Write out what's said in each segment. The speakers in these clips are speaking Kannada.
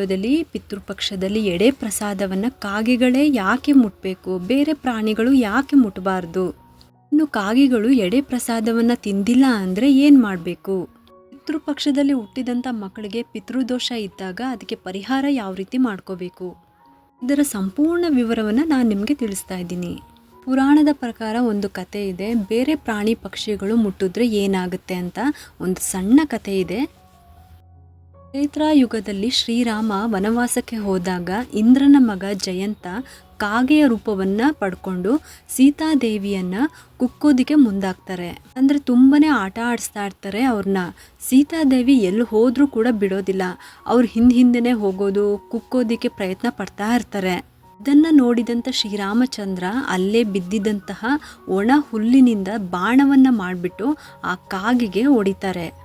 ವಿಡಿಯೋದಲ್ಲಿ ಪಿತೃಪಕ್ಷದಲ್ಲಿ ಎಡೆ ಪ್ರಸಾದವನ್ನು ಕಾಗೆಗಳೇ ಯಾಕೆ ಮುಟ್ಟಬೇಕು ಬೇರೆ ಪ್ರಾಣಿಗಳು ಯಾಕೆ ಮುಟ್ಟಬಾರ್ದು ಇನ್ನು ಕಾಗೆಗಳು ಎಡೆ ಪ್ರಸಾದವನ್ನು ತಿಂದಿಲ್ಲ ಅಂದರೆ ಏನು ಮಾಡಬೇಕು? ಪಿತೃಪಕ್ಷದಲ್ಲಿ ಹುಟ್ಟಿದಂಥ ಮಕ್ಕಳಿಗೆ ಪಿತೃದೋಷ ಇದ್ದಾಗ ಅದಕ್ಕೆ ಪರಿಹಾರ ಯಾವ ರೀತಿ ಮಾಡ್ಕೋಬೇಕು? ಇದರ ಸಂಪೂರ್ಣ ವಿವರವನ್ನು ನಾನು ನಿಮಗೆ ತಿಳಿಸ್ತಾ ಇದ್ದೀನಿ. ಪುರಾಣದ ಪ್ರಕಾರ ಒಂದು ಕತೆ ಇದೆ, ಬೇರೆ ಪ್ರಾಣಿ ಪಕ್ಷಿಗಳು ಮುಟ್ಟಿದ್ರೆ ಏನಾಗುತ್ತೆ ಅಂತ? ಒಂದು ಸಣ್ಣ ಕತೆ ಇದೆ. ಯುಗದಲ್ಲಿ ಶ್ರೀರಾಮ ವನವಾಸಕ್ಕೆ ಹೋದಾಗ ಇಂದ್ರನ ಮಗ ಜಯಂತ ಕಾಗೆಯ ರೂಪವನ್ನು ಪಡ್ಕೊಂಡು ಸೀತಾದೇವಿಯನ್ನ ಕುಕ್ಕೋದಿಕ್ಕೆ ಮುಂದಾಗ್ತಾರೆ. ಅಂದರೆ ತುಂಬನೇ ಆಟ ಆಡಿಸ್ತಾ ಇರ್ತಾರೆ ಅವ್ರನ್ನ ಸೀತಾದೇವಿ ಎಲ್ಲಿ ಹೋದರೂ ಕೂಡ ಬಿಡೋದಿಲ್ಲ. ಅವ್ರ ಹಿಂದೆ ಹಿಂದೆನೇ ಹೋಗೋದು, ಕುಕ್ಕೋದಿಕ್ಕೆ ಪ್ರಯತ್ನ ಪಡ್ತಾ ಇರ್ತಾರೆ. ಇದನ್ನು ನೋಡಿದಂಥ ಶ್ರೀರಾಮಚಂದ್ರ ಅಲ್ಲೇ ಬಿದ್ದಿದ್ದಂತಹ ಒಣ ಹುಲ್ಲಿನಿಂದ ಬಾಣವನ್ನು ಮಾಡಿಬಿಟ್ಟು ಆ ಕಾಗೆಗೆ ಹೊಡಿತಾರೆ.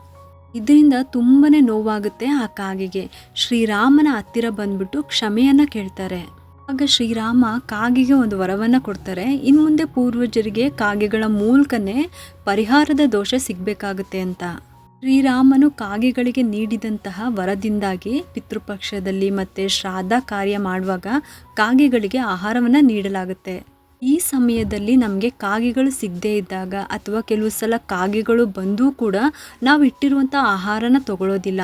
ಇದರಿಂದ ತುಂಬಾ ನೋವಾಗುತ್ತೆ ಆ ಕಾಗೆಗೆ. ಶ್ರೀರಾಮನ ಹತ್ತಿರ ಬಂದ್ಬಿಟ್ಟು ಕ್ಷಮೆಯನ್ನ ಕೇಳ್ತಾರೆ. ಆಗ ಶ್ರೀರಾಮ ಕಾಗೆಗೆ ಒಂದು ವರವನ್ನು ಕೊಡ್ತಾರೆ. ಇನ್ನು ಮುಂದೆ ಪೂರ್ವಜರಿಗೆ ಕಾಗೆಗಳ ಮೂಲಕನೇ ಪರಿಹಾರದ ದೋಷ ಸಿಗಬೇಕಾಗುತ್ತೆ ಅಂತ. ಶ್ರೀರಾಮನು ಕಾಗೆಗಳಿಗೆ ನೀಡಿದಂತಹ ವರದಿಂದಾಗಿ ಪಿತೃಪಕ್ಷದಲ್ಲಿ ಮತ್ತು ಶ್ರಾದ್ದ ಕಾರ್ಯ ಮಾಡುವಾಗ ಕಾಗೆಗಳಿಗೆ ಆಹಾರವನ್ನು ನೀಡಲಾಗುತ್ತೆ. ಈ ಸಮಯದಲ್ಲಿ ನಮಗೆ ಕಾಗೆಗಳು ಸಿಗದೇ ಇದ್ದಾಗ ಅಥವಾ ಕೆಲವು ಸಲ ಕಾಗೆಗಳು ಬಂದೂ ಕೂಡ ನಾವು ಇಟ್ಟಿರುವಂಥ ಆಹಾರನ ತಗೊಳ್ಳೋದಿಲ್ಲ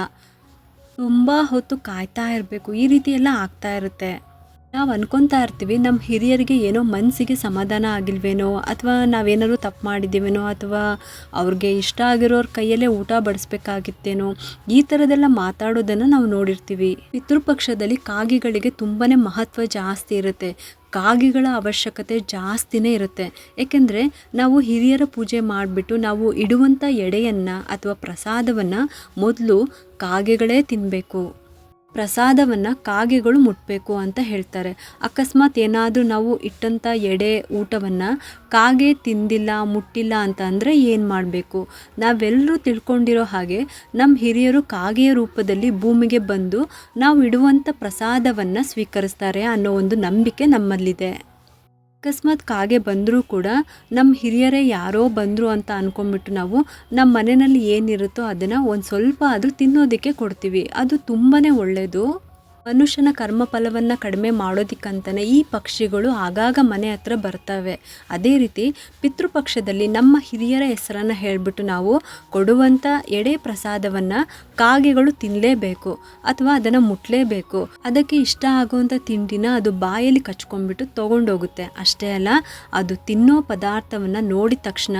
ತುಂಬ ಹೊತ್ತು ಕಾಯ್ತಾ ಇರಬೇಕು. ಈ ರೀತಿ ಎಲ್ಲ ಆಗ್ತಾ ಇರುತ್ತೆ. ನಾವು ಅನ್ಕೊತಾ ಇರ್ತೀವಿ ನಮ್ಮ ಹಿರಿಯರಿಗೆ ಏನೋ ಮನಸ್ಸಿಗೆ ಸಮಾಧಾನ ಆಗಿಲ್ವೇನೋ, ಅಥವಾ ನಾವೇನಾದ್ರು ತಪ್ಪು ಮಾಡಿದ್ದೀವೇನೋ, ಅಥವಾ ಅವ್ರಿಗೆ ಇಷ್ಟ ಆಗಿರೋರ ಕೈಯಲ್ಲೇ ಊಟ ಬಡಿಸ್ಬೇಕಾಗಿತ್ತೇನೋ, ಈ ಥರದೆಲ್ಲ ಮಾತಾಡೋದನ್ನು ನಾವು ನೋಡಿರ್ತೀವಿ. ಪಿತೃಪಕ್ಷದಲ್ಲಿ ಕಾಗಿಗಳಿಗೆ ತುಂಬಾ ಮಹತ್ವ ಜಾಸ್ತಿ ಇರುತ್ತೆ. ಕಾಗಿಗಳ ಅವಶ್ಯಕತೆ ಜಾಸ್ತಿನೇ ಇರುತ್ತೆ. ಏಕೆಂದರೆ ನಾವು ಹಿರಿಯರ ಪೂಜೆ ಮಾಡಿಬಿಟ್ಟು ನಾವು ಇಡುವಂಥ ಎಡೆಯನ್ನು ಅಥವಾ ಪ್ರಸಾದವನ್ನು ಮೊದಲು ಕಾಗೆಗಳೇ ತಿನ್ನಬೇಕು ಪ್ರಸಾದವನ್ನು ಕಾಗೆಗಳು ಮುಟ್ಟಬೇಕು ಅಂತ ಹೇಳ್ತಾರೆ. ಅಕಸ್ಮಾತ್ ಏನಾದರೂ ನಾವು ಇಟ್ಟಂಥ ಎಡೆ ಊಟವನ್ನು ಕಾಗೆ ತಿಂದಿಲ್ಲ, ಮುಟ್ಟಿಲ್ಲ ಅಂತ ಅಂದರೆ ಏನು ಮಾಡಬೇಕು? ನಾವೆಲ್ಲರೂ ತಿಳ್ಕೊಂಡಿರೋ ಹಾಗೆ ನಮ್ಮ ಹಿರಿಯರು ಕಾಗೆಯ ರೂಪದಲ್ಲಿ ಭೂಮಿಗೆ ಬಂದು ನಾವು ಇಡುವಂಥ ಪ್ರಸಾದವನ್ನು ಸ್ವೀಕರಿಸ್ತಾರೆ ಅನ್ನೋ ಒಂದು ನಂಬಿಕೆ ನಮ್ಮಲ್ಲಿದೆ. ಅಕಸ್ಮಾತ್ ಕಾಗೆ ಬಂದರೂ ಕೂಡ ನಮ್ಮ ಹಿರಿಯರೇ ಯಾರೋ ಬಂದರು ಅಂತ ಅಂದ್ಕೊಂಡ್ಬಿಟ್ಟು ನಾವು ನಮ್ಮ ಮನೆಯಲ್ಲಿ ಏನಿರುತ್ತೋ ಅದನ್ನು ಒಂದು ಸ್ವಲ್ಪ ಆದರೂ ತಿನ್ನೋದಕ್ಕೆ ಕೊಡ್ತೀವಿ. ಅದು ತುಂಬಾ ಒಳ್ಳೆಯದು ಮನುಷ್ಯನ ಕರ್ಮ ಫಲವನ್ನು ಕಡಿಮೆ ಮಾಡೋದಕ್ಕಂತಲೇ ಈ ಪಕ್ಷಿಗಳು ಆಗಾಗ ಮನೆ ಹತ್ರ ಬರ್ತವೆ. ಅದೇ ರೀತಿ ಪಿತೃಪಕ್ಷದಲ್ಲಿ ನಮ್ಮ ಹಿರಿಯರ ಹೆಸರನ್ನು ಹೇಳಿಬಿಟ್ಟು ನಾವು ಕೊಡುವಂಥ ಎಡೆ ಪ್ರಸಾದವನ್ನು ಕಾಗೆಗಳು ತಿನ್ನಲೇಬೇಕು ಅಥವಾ ಅದನ್ನು ಮುಟ್ಲೇಬೇಕು. ಅದಕ್ಕೆ ಇಷ್ಟ ಆಗುವಂಥ ತಿಂಡಿನ ಅದು ಬಾಯಲ್ಲಿ ಕಚ್ಕೊಂಡ್ಬಿಟ್ಟು ತೊಗೊಂಡೋಗುತ್ತೆ. ಅಷ್ಟೇ ಅಲ್ಲ, ಅದು ತಿನ್ನೋ ಪದಾರ್ಥವನ್ನು ನೋಡಿದ ತಕ್ಷಣ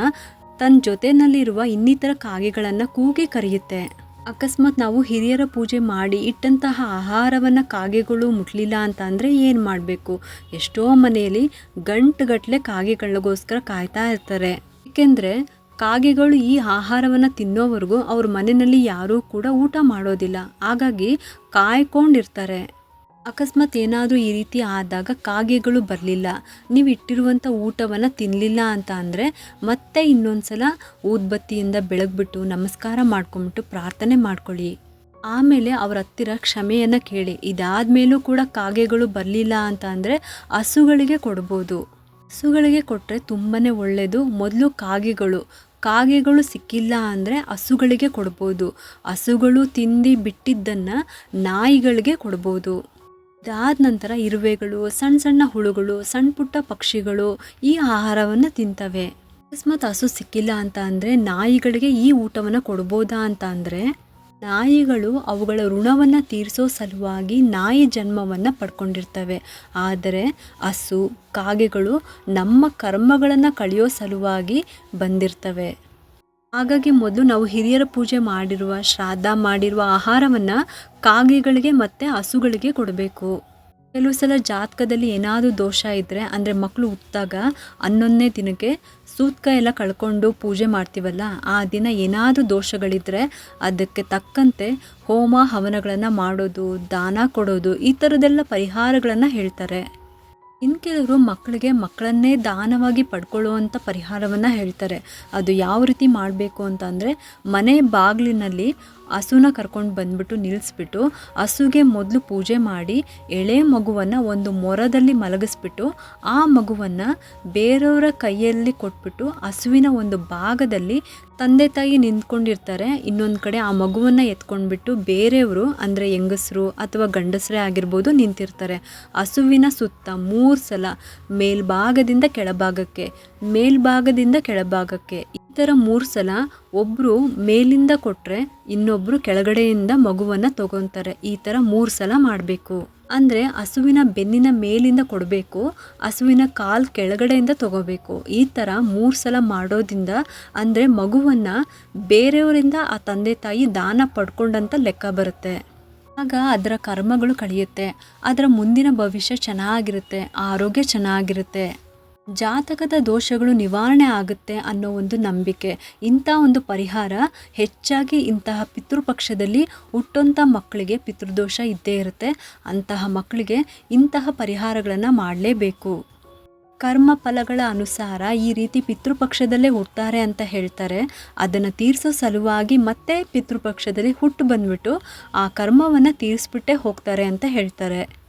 ತನ್ನ ಜೊತೆಯಲ್ಲಿರುವ ಇನ್ನಿತರ ಕಾಗೆಗಳನ್ನು ಕೂಗಿ ಕರೆಯುತ್ತೆ. ಅಕಸ್ಮಾತ್ ನಾವು ಹಿರಿಯರ ಪೂಜೆ ಮಾಡಿ ಇಟ್ಟಂತಹ ಆಹಾರವನ್ನು ಕಾಗೆಗಳು ಮುಟ್ಲಿಲ್ಲ ಅಂತ ಅಂದರೆ ಏನು ಮಾಡಬೇಕು? ಎಷ್ಟೋ ಮನೆಯಲ್ಲಿ ಗಂಟುಗಟ್ಟಲೆ ಕಾಗೆಗಳಿಗೋಸ್ಕರ ಕಾಯ್ತಾ ಇರ್ತಾರೆ. ಏಕೆಂದರೆ ಕಾಗೆಗಳು ಈ ಆಹಾರವನ್ನು ತಿನ್ನೋವರೆಗೂ ಅವ್ರ ಮನೆಯಲ್ಲಿ ಯಾರೂ ಕೂಡ ಊಟ ಮಾಡೋದಿಲ್ಲ. ಹಾಗಾಗಿ ಕಾಯ್ಕೊಂಡಿರ್ತಾರೆ. ಅಕಸ್ಮಾತ್ ಏನಾದರೂ ಈ ರೀತಿ ಆದಾಗ ಕಾಗೆಗಳು ಬರಲಿಲ್ಲ. ನೀವು ಇಟ್ಟಿರುವಂಥ ಊಟವನ್ನು ತಿನ್ನಲಿಲ್ಲ ಅಂತ ಅಂದರೆ ಮತ್ತೆ ಇನ್ನೊಂದು ಸಲ ಊದ್ಬತ್ತಿಯಿಂದ ಬೆಳಗ್ಬಿಟ್ಟು ನಮಸ್ಕಾರ ಮಾಡ್ಕೊಂಬಿಟ್ಟು ಪ್ರಾರ್ಥನೆ ಮಾಡ್ಕೊಳ್ಳಿ. ಆಮೇಲೆ ಅವ್ರ ಹತ್ತಿರ ಕ್ಷಮೆಯನ್ನು ಕೇಳಿ. ಇದಾದ ಮೇಲೂ ಕೂಡ ಕಾಗೆಗಳು ಬರಲಿಲ್ಲ ಅಂತ ಅಂದರೆ ಹಸುಗಳಿಗೆ ಕೊಡ್ಬೋದು. ಹಸುಗಳಿಗೆ ಕೊಟ್ಟರೆ ತುಂಬಾ ಒಳ್ಳೆಯದು ಮೊದಲು ಕಾಗೆಗಳು. ಕಾಗೆಗಳು ಸಿಕ್ಕಿಲ್ಲ ಅಂದರೆ ಹಸುಗಳಿಗೆ ಕೊಡ್ಬೋದು. ಹಸುಗಳು ತಿಂದು ಬಿಟ್ಟಿದ್ದನ್ನು ನಾಯಿಗಳಿಗೆ ಕೊಡ್ಬೋದು. ಇದಾದ ನಂತರ ಇರುವೆಗಳು ಸಣ್ಣ ಸಣ್ಣ ಹುಳುಗಳು ಸಣ್ಣ ಪುಟ್ಟ ಪಕ್ಷಿಗಳು ಈ ಆಹಾರವನ್ನು ತಿಂತವೆ. ಅಕಸ್ಮಾತ್ ಹಸು ಸಿಕ್ಕಿಲ್ಲ ಅಂತ ಅಂದರೆ ನಾಯಿಗಳಿಗೆ ಈ ಊಟವನ್ನು ಕೊಡ್ಬೋದಾ ಅಂತ ಅಂದರೆ ನಾಯಿಗಳು ಅವುಗಳ ಋಣವನ್ನು ತೀರಿಸೋ ಸಲುವಾಗಿ ನಾಯಿ ಜನ್ಮವನ್ನು ಪಡ್ಕೊಂಡಿರ್ತವೆ. ಆದರೆ ಹಸು, ಕಾಗೆಗಳು ನಮ್ಮ ಕರ್ಮಗಳನ್ನು ಕಳೆಯೋ ಸಲುವಾಗಿ ಬಂದಿರ್ತವೆ. ಹಾಗಾಗಿ ಮೊದಲು ನಾವು ಹಿರಿಯರ ಪೂಜೆ ಮಾಡಿರುವ, ಶ್ರಾದ್ದ ಮಾಡಿರುವ ಆಹಾರವನ್ನು ಕಾಗೆಗಳಿಗೆ ಮತ್ತು ಹಸುಗಳಿಗೆ ಕೊಡಬೇಕು. ಕೆಲವು ಸಲ ಜಾತಕದಲ್ಲಿ ಏನಾದರೂ ದೋಷ ಇದ್ದರೆ ಅಂದರೆ ಮಕ್ಕಳು ಹುಟ್ಟಿದಾಗ ಹನ್ನೊಂದನೇ ದಿನಕ್ಕೆ ಸೂತ್ಕ ಎಲ್ಲ ಕಳ್ಕೊಂಡು ಪೂಜೆ ಮಾಡ್ತೀವಲ್ಲ, ಆ ದಿನ ಏನಾದರೂ ದೋಷಗಳಿದ್ದರೆ ಅದಕ್ಕೆ ತಕ್ಕಂತೆ ಹೋಮ ಹವನಗಳನ್ನು ಮಾಡೋದು, ದಾನ ಕೊಡೋದು ಈ ಥರದ್ದೆಲ್ಲ ಪರಿಹಾರಗಳನ್ನು ಹೇಳ್ತಾರೆ. ಇನ್ನು ಕೆಲವರು ಮಕ್ಕಳಿಗೆ ಮಕ್ಕಳನ್ನೇ ದಾನವಾಗಿ ಪಡ್ಕೊಳ್ಳುವಂಥ ಪರಿಹಾರವನ್ನು ಹೇಳ್ತಾರೆ. ಅದು ಯಾವ ರೀತಿ ಮಾಡಬೇಕು ಅಂತ ಅಂದರೆ ಮನೆ ಬಾಗಿಲಿನಲ್ಲಿ ಹಸುನ ಕರ್ಕೊಂಡು ಬಂದ್ಬಿಟ್ಟು ನಿಲ್ಲಿಸ್ಬಿಟ್ಟು ಹಸುಗೆ ಮೊದಲು ಪೂಜೆ ಮಾಡಿ ಎಳೆ ಮಗುವನ್ನು ಒಂದು ಮೊರದಲ್ಲಿ ಮಲಗಿಸ್ಬಿಟ್ಟು ಆ ಮಗುವನ್ನು ಬೇರೆಯವರ ಕೈಯಲ್ಲಿ ಕೊಟ್ಬಿಟ್ಟು ಹಸುವಿನ ಒಂದು ಭಾಗದಲ್ಲಿ ತಂದೆ ತಾಯಿ ನಿಂತ್ಕೊಂಡಿರ್ತಾರೆ. ಇನ್ನೊಂದು ಕಡೆ ಆ ಮಗುವನ್ನು ಎತ್ಕೊಂಡ್ಬಿಟ್ಟು ಬೇರೆಯವರು ಅಂದರೆ ಹೆಂಗಸರು ಅಥವಾ ಗಂಡಸರೇ ಆಗಿರ್ಬೋದು ನಿಂತಿರ್ತಾರೆ. ಹಸುವಿನ ಸುತ್ತ ಮೂರು ಸಲ ಮೇಲ್ಭಾಗದಿಂದ ಕೆಳಭಾಗಕ್ಕೆ ಮೇಲ್ಭಾಗದಿಂದ ಕೆಳಭಾಗಕ್ಕೆ. ಈ ಥರ ಮೂರು ಸಲ ಒಬ್ಬರು ಮೇಲಿಂದ ಕೊಟ್ಟರೆ ಇನ್ನೊಬ್ಬರು ಕೆಳಗಡೆಯಿಂದ ಮಗುವನ್ನು ತಗೊತಾರೆ. ಈ ಥರ ಮೂರು ಸಲ ಮಾಡಬೇಕು. ಅಂದರೆ ಹಸುವಿನ ಬೆನ್ನಿನ ಮೇಲಿಂದ ಕೊಡಬೇಕು, ಹಸುವಿನ ಕಾಲು ಕೆಳಗಡೆಯಿಂದ ತಗೋಬೇಕು. ಈ ಥರ ಮೂರು ಸಲ ಮಾಡೋದ್ರಿಂದ ಅಂದರೆ ಮಗುವನ್ನು ಬೇರೆಯವರಿಂದ ಆ ತಂದೆ ತಾಯಿ ದಾನ ಪಡ್ಕೊಂಡಂತ ಲೆಕ್ಕ ಬರುತ್ತೆ. ಆಗ ಅದರ ಕರ್ಮಗಳು ಕಳೆಯುತ್ತೆ. ಅದರ ಮುಂದಿನ ಭವಿಷ್ಯ ಚೆನ್ನಾಗಿರುತ್ತೆ. ಆರೋಗ್ಯ ಚೆನ್ನಾಗಿರುತ್ತೆ. ಜಾತಕದ ದೋಷಗಳು ನಿವಾರಣೆ ಆಗುತ್ತೆ ಅನ್ನೋ ಒಂದು ನಂಬಿಕೆ. ಇಂಥ ಒಂದು ಪರಿಹಾರ ಹೆಚ್ಚಾಗಿ ಇಂತಹ ಪಿತೃಪಕ್ಷದಲ್ಲಿ ಹುಟ್ಟೋಂಥ ಮಕ್ಕಳಿಗೆ ಪಿತೃದೋಷ ಇದ್ದೇ ಇರುತ್ತೆ. ಅಂತಹ ಮಕ್ಕಳಿಗೆ ಇಂತಹ ಪರಿಹಾರಗಳನ್ನು ಮಾಡಲೇಬೇಕು. ಕರ್ಮ ಫಲಗಳ ಅನುಸಾರ ಈ ರೀತಿ ಪಿತೃಪಕ್ಷದಲ್ಲೇ ಹುಡ್ತಾರೆ ಅಂತ ಹೇಳ್ತಾರೆ. ಅದನ್ನು ತೀರಿಸೋ ಸಲುವಾಗಿ ಮತ್ತೆ ಪಿತೃಪಕ್ಷದಲ್ಲಿ ಹುಟ್ಟು ಬಂದ್ಬಿಟ್ಟು ಆ ಕರ್ಮವನ್ನು ತೀರಿಸ್ಬಿಟ್ಟೇ ಹೋಗ್ತಾರೆ ಅಂತ ಹೇಳ್ತಾರೆ.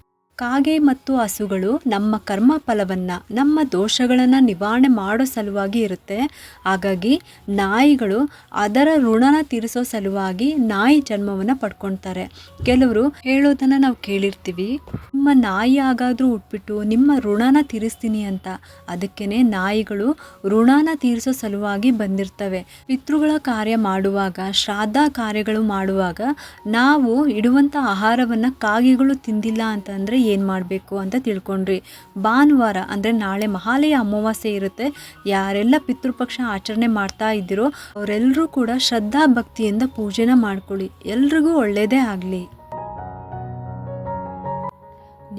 ಕಾಗೆ ಮತ್ತು ಹಸುಗಳು ನಮ್ಮ ಕರ್ಮ ಫಲವನ್ನು ನಮ್ಮ ದೋಷಗಳನ್ನು ನಿವಾರಣೆ ಮಾಡೋ ಸಲುವಾಗಿ ಇರುತ್ತೆ. ಹಾಗಾಗಿ ನಾಯಿಗಳು ಅದರ ಋಣನ ತೀರಿಸೋ ಸಲುವಾಗಿ ನಾಯಿ ಜನ್ಮವನ್ನು ಪಡ್ಕೊಳ್ತಾರೆ ಕೆಲವರು ಹೇಳೋದನ್ನು ನಾವು ಕೇಳಿರ್ತೀವಿ. ನಿಮ್ಮ ನಾಯಿ ಆಗಾದರೂ ಉಟ್ಬಿಟ್ಟು ನಿಮ್ಮ ಋಣನ ತೀರಿಸ್ತೀನಿ ಅಂತ. ಅದಕ್ಕೇ ನಾಯಿಗಳು ಋಣನ ತೀರಿಸೋ ಸಲುವಾಗಿ ಬಂದಿರ್ತವೆ. ಪಿತೃಗಳ ಕಾರ್ಯ ಮಾಡುವಾಗ, ಶ್ರಾದ್ದ ಕಾರ್ಯಗಳು ಮಾಡುವಾಗ ನಾವು ಇಡುವಂಥ ಆಹಾರವನ್ನು ಕಾಗೆಗಳು ತಿಂದಿಲ್ಲ ಅಂತಂದರೆ ಏನು ಮಾಡಬೇಕು ಅಂತ ತಿಳ್ಕೊಂಡ್ರಿ. ಭಾನುವಾರ ಅಂದರೆ ನಾಳೆ ಮಹಾಲಯ ಅಮಾವಾಸ್ಯೆ ಇರುತ್ತೆ. ಯಾರೆಲ್ಲ ಪಿತೃಪಕ್ಷ ಆಚರಣೆ ಮಾಡ್ತಾ ಇದ್ದೀರೋ ಅವರೆಲ್ಲರೂ ಕೂಡ ಶ್ರದ್ಧಾ ಭಕ್ತಿಯಿಂದ ಪೂಜೆನ ಮಾಡ್ಕೊಳ್ಳಿ. ಎಲ್ರಿಗೂ ಒಳ್ಳೆಯದೇ ಆಗಲಿ.